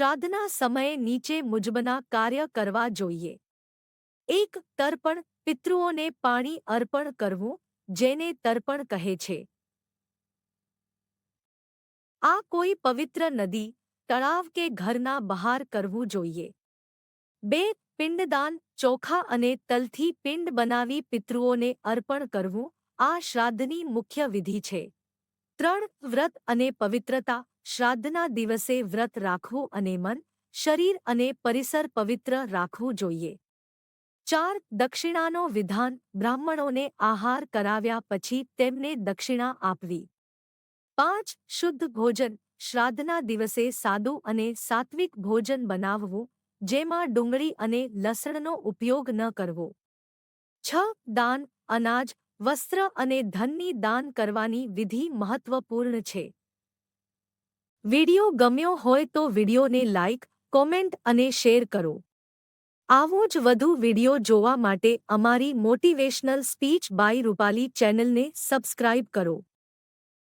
શ્રાદ્ધના સમયે નીચે મુજબના કાર્ય કરવા જોઈએ. એક, તર્પણ, પિતૃઓને પાણી અર્પણ કરવું, જેને તર્પણ કહે છે. આ કોઈ પવિત્ર નદી, તળાવ કે ઘરના બહાર કરવું જોઈએ. બે, પિંડદાન, ચોખા અને તલથી પિંડ બનાવી પિતૃઓને અર્પણ કરવું, આ શ્રાદ્ધની મુખ્ય વિધિ છે. ત્રણ વ્રત અને પવિત્રતા, શ્રાદ્ધના દિવસે વ્રત રાખવું અને મન, શરીર અને પરિસર પવિત્ર રાખવું જોઈએ. ચાર દક્ષિણાનો વિધાન, બ્રાહ્મણોને આહાર કરાવ્યા પછી તેમને દક્ષિણા આપવી. પાંચ શુદ્ધ ભોજન, શ્રાદ્ધના દિવસે સાદું અને સાત્વિક ભોજન બનાવવું, જેમાં ડુંગળી અને લસણનો ઉપયોગ ન કરવો. છ દાન, અનાજ વસ્ત્ર અને ધનની દાન કરવાની વિધિ મહત્વપૂર્ણ છે. વિડિયો ગમ્યો હોય તો વિડિયોને લાઇક કોમેન્ટ અને શેર કરો. આવો જ વધુ વિડિયો જોવા માટે અમારી મોટિવેશનલ સ્પીચ બાય રૂપાલી ચેનલને સબસ્ક્રાઇબ કરો.